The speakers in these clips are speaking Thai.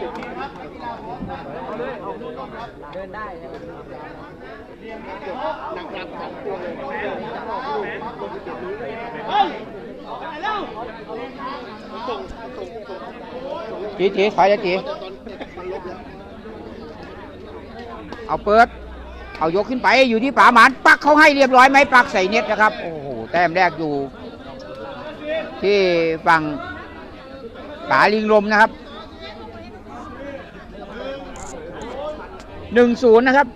จีถอยเลยจีเอาเปิด เอายกขึ้นไปอยู่ที่ป่าหมานปักเขาให้เรียบร้อยไหมปักใส่เน็ตนะครับ โอ้โห แต้มแรกอยู่ ที่ฝั่งป่าลิงลมนะครับ หนึ่งศูนย์นะครับ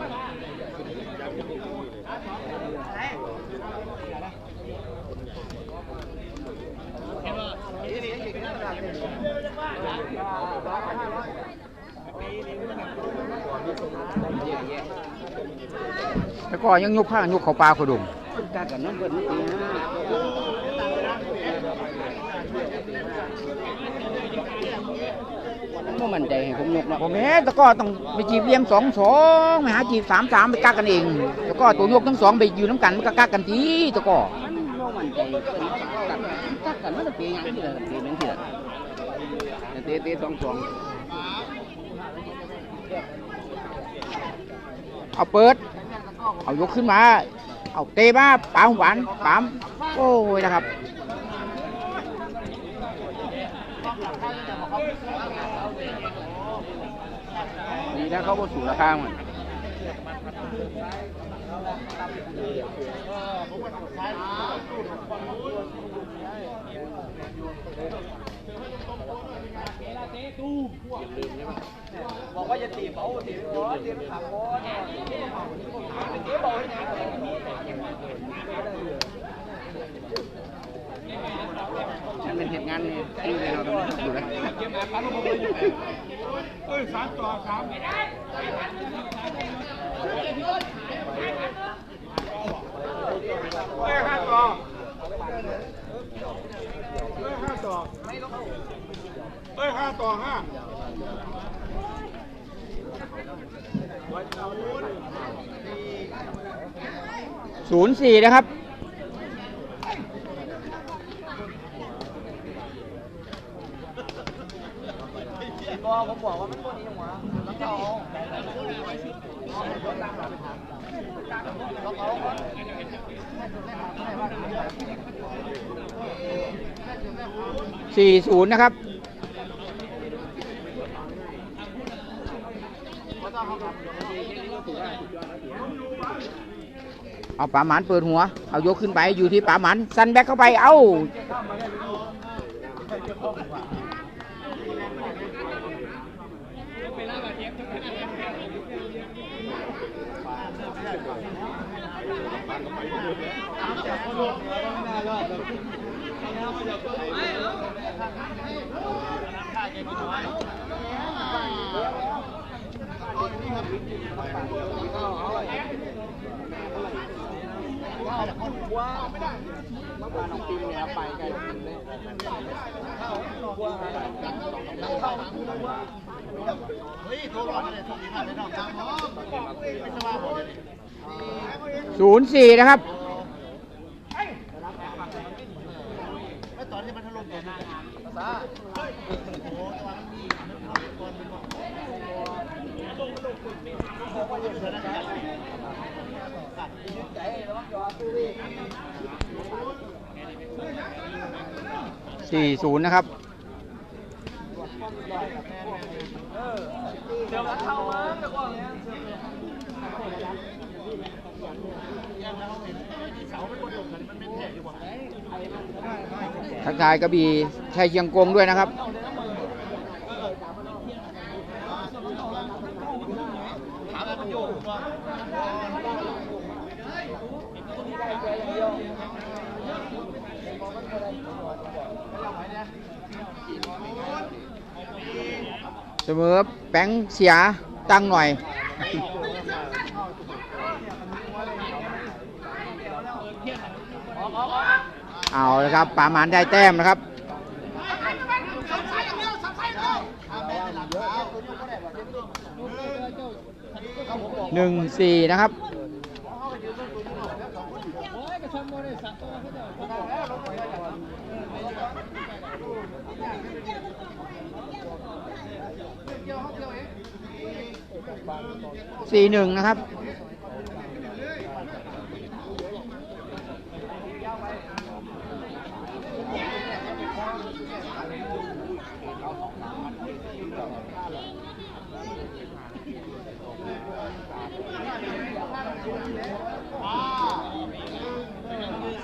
แล้ว ก็ยังยกข้างยกเขาปลาขดุมกากับน้ำเบิร์นี่มันมั่นใจให้ผมยกเนาะผมเอ๊ะแต่ก็ต้องไปจีบเลี้ยงสองสองไปหาจีบสามสามไปกักกันเองแล้วก็ตัวยกทั้งสองไปอยู่น้ำกันมันก็กักกันทีแต่ก็มันบ่มั่นใจกันกักกันมันจะเปลี่ยนอย่างที่ละเปลี่ยนอย่างที่ละเตะเตะสองสองเอาเปิด เอายกขึ้นมา เอาเตะมาปามหวานปามโอ้ยนะครับดีนะเขาบ่สูราคามันบอกว่าจะตีเบาตีบอตีมันขับบอ ฉันเป็นเหตุงานนี่ที่เลยเราดูนะเอ้ยสามต่อสามเอ้ยห้าต่อเอ้ยห้าต่อเอ้ยห้าต่อห้า ศูนย์สี่นะครับ ผมบอกว่ามันตัวนี้หัวแล้วก็เอาสี่ศูนย์นะครับ เอาป่าหมันเปิดหัว เอายกขึ้นไปอยู่ที่ป่าหมันซันแบ็กเข้าไป เอ้า ศูนย์สี่นะครับศูนย์นะครับเยวแล้วเข้ามาแต่ก่อนเนี่ สี่ศูนย์นะครับทักทายกระบี่ชัยเชียงกงด้วยนะครับ เสมอแป้งเสียตั้งหน่อย เอาละครับป่าหมานได้แต้มนะครับหนึ่งสี่นะครับ สี่หนึ่งนะครับ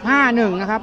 ห้าหนึ่งนะครับ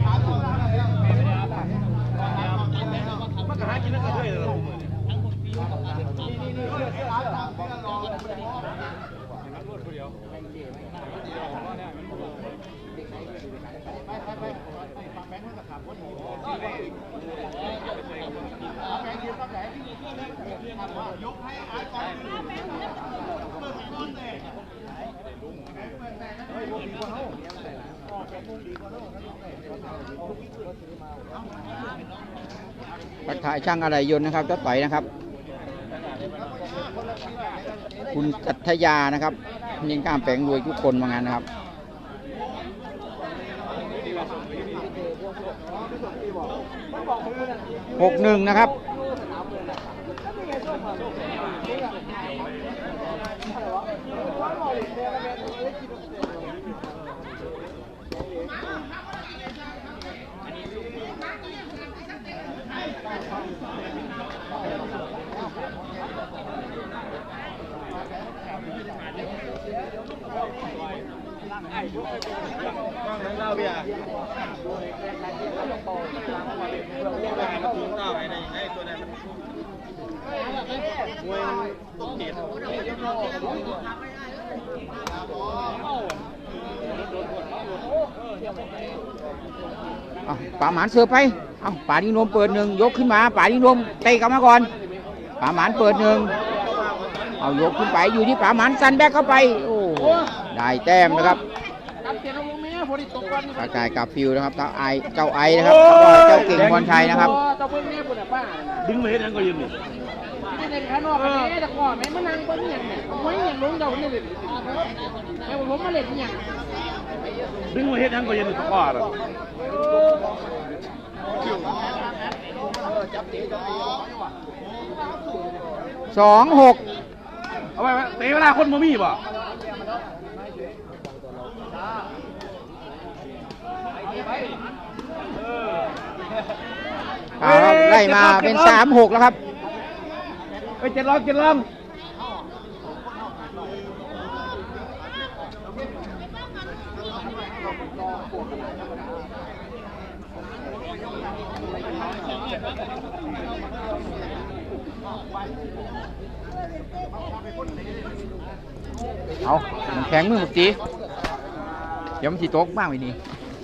กทายช่างอะไรยนต์นะครับเจ้าต่อยนะครับ คุณกัทยานะครับยิงกล้ามแปงรวยทุกคนมางานนะครับหกหนึ่งนะครับ อาป่าหมานเสือไปเอาป่าดินมเปิดหนึ่งยกขึ้นมาป่าดินมเตะกลับมาก่อนป่าหมานเปิดหนึ่งเอายกขึ้นไปอยู่ที่ป่าหมานซันแบกเข้าไปโอ้ได้แต้มนะครับ กับเตียนลงแม่พอดีตกวันกระจายกับฟิวนะครับเจ้าไอเจ้าไอนะครับแล้วก็เจ้าเก่งพรชัยนะครับตะเบิ้งแม่ปุ่นอะป้าดึงมาเฮ็ดหยังก็ยืนนี่ไม่ได้ข้างนอกแม่ตะก่อนแม่มานั่งเบิ้งอย่างเนี่ยไว้อย่างลงเดาเนี่ยเลยแม่ผมมาเล่นอย่างดึงมาเฮ็ดหยังก็ยืนนี่ตะกร้อน่ะสองหกเอาไว้ไว้เตะเวลาคนบ่มีบ่ เอาครับไล่มาเป็นสามหกแล้วครับเอ้ยเจ็ดลองเจ็ดลองเอามันแข็งมือหมดจีเดี๋ยวมันสีโต๊กบ้างไปนี่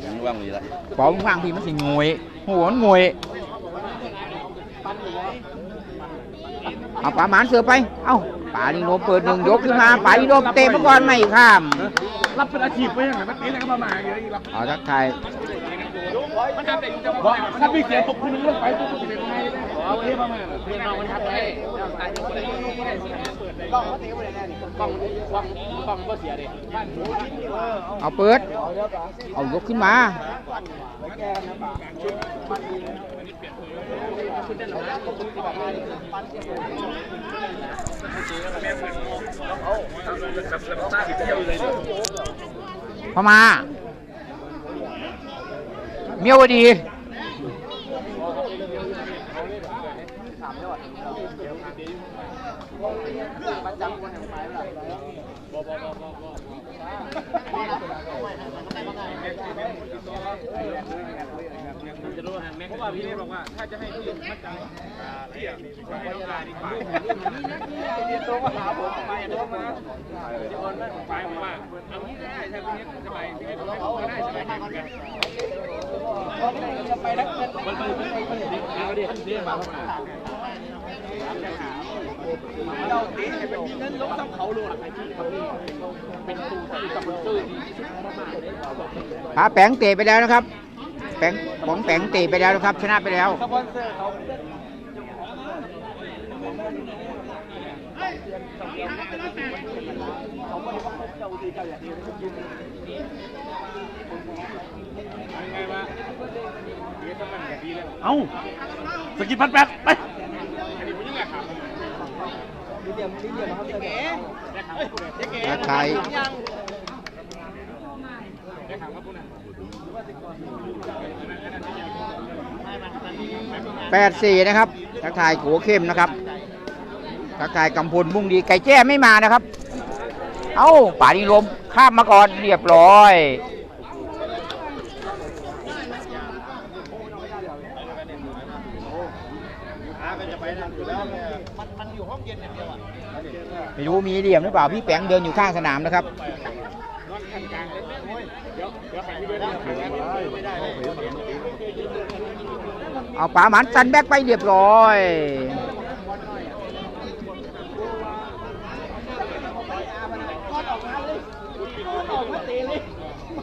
ยังว่างอยู่ละปอมว่างพี่มันสิงวยหัวมันงวย เอาป่าหมานเสือไป เอ้าป่าดิโนเปิดหนึ่งยกขึ้นมาป่าดิโนเตะมาก่อนไม่ข้าม รับเป็นอาชีพไปยังไงมันเตะแล้วก็มาหมาอย่างนี้รับ เอาทักทาย บอกถ้ามีเสียตกคุณนึงลงไปตุ๊กตุ๊กเป็นไงเลยเอาเทียบมาเทียบมามันทัดไปกล้องเขาตีไปไหนกล้องกล้องกล้องก็เสียดิบ้านหมูเอาเปิด เอายกขึ้นมาพม่า เมียวดี จะรู้หันแม่เพราะว่าพี่เล่บอกว่าถ้าจะให้พี่มั่นใจพี่อะไม่ต้องการดีกว่าพี่โตมาหาผมไปโตมาจะโอนนั่นไปบอกว่าเอางี้ได้ถ้าพี่เล่สบายพี่เล่บอกว่าได้สบายใจกันไปแล้วมันมันมันเอาดิเรียกมาเราตีเป็นเงินลงซ้ำเขาโลดเป็นตูที่กับมันตื้อดีที่สุดมากเลยพาแปงเตะไปแล้วนะครับ แปงของแปงเตะไปแล้วนะครับ ชนะไปแล้วสปอนเซอร์เขาเอาสกิปพันแปดไปเดียมเดียมครับเก๋ทักทายแปดสี่นะครับทักทายขัวเข้มนะครับทักทายกำพลมุ่งดีไก่แจ้ไม่มานะครับ เอ้าป่าดิลมข้ามมาก่อนเรียบร้อย ไม่รู้มีเหลี่ยมหรือเปล่าพี่แปงเดินอยู่ข้างสนามนะครับเอาป๋าหมันซันแบกไปเรียบร้อย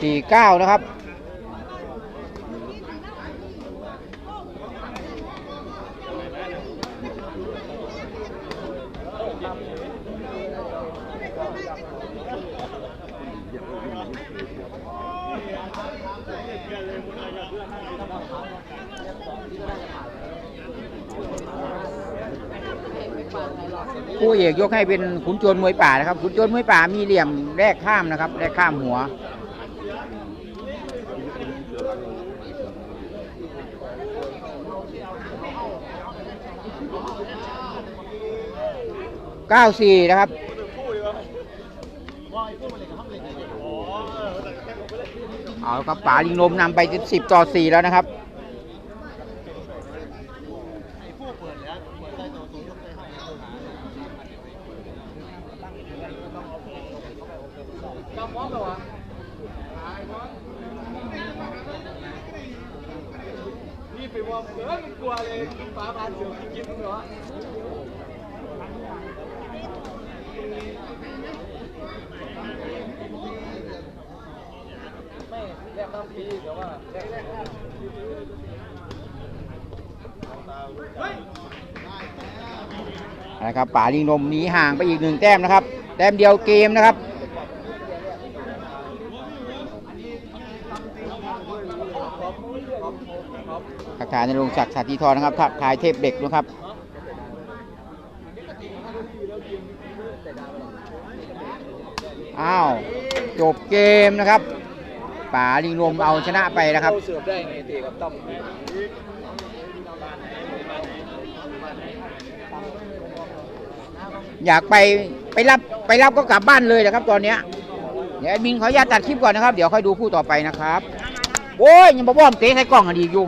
สี่เก้านะครับ ผู้เอกยกให้เป็นขุนโจรมวยป่านะครับ ขุนโจรมวยป่ามีเหลี่ยมแรกข้ามนะครับแรกข้ามหัว เก้าสี่นะครับเอาครับป๋าลิงลมนำไปสิบต่อสี่แล้วนะครับ นี่ไปวอร์มเออมันกลัวเลยฟ้าบานเสือกินเหรอไม่แรก นะครับป่าลิงลมหนีห่างไปอีกหนึ่งแต้มนะครับ แต้มเดียวเกมนะครับทักทายในโรงศักดิ์สาธิธรนะครับทักทายเทพเด็กนะครับอ้าวจบเกมนะครับ ป่าลิงลมเอาชนะไปนะครับเสือบได้ไงเตะกับต้อมอยากไปไปรับไปรับก็กลับบ้านเลยนะครับตอนเนี้ยเดี๋ยวแอดมินขออนุญาตตัดคลิปก่อนนะครับ เดี๋ยวค่อยดูคู่ต่อไปนะครับ โอ้ยยังบ่บ้อมเตะใส่กล้องกันอีกอยู่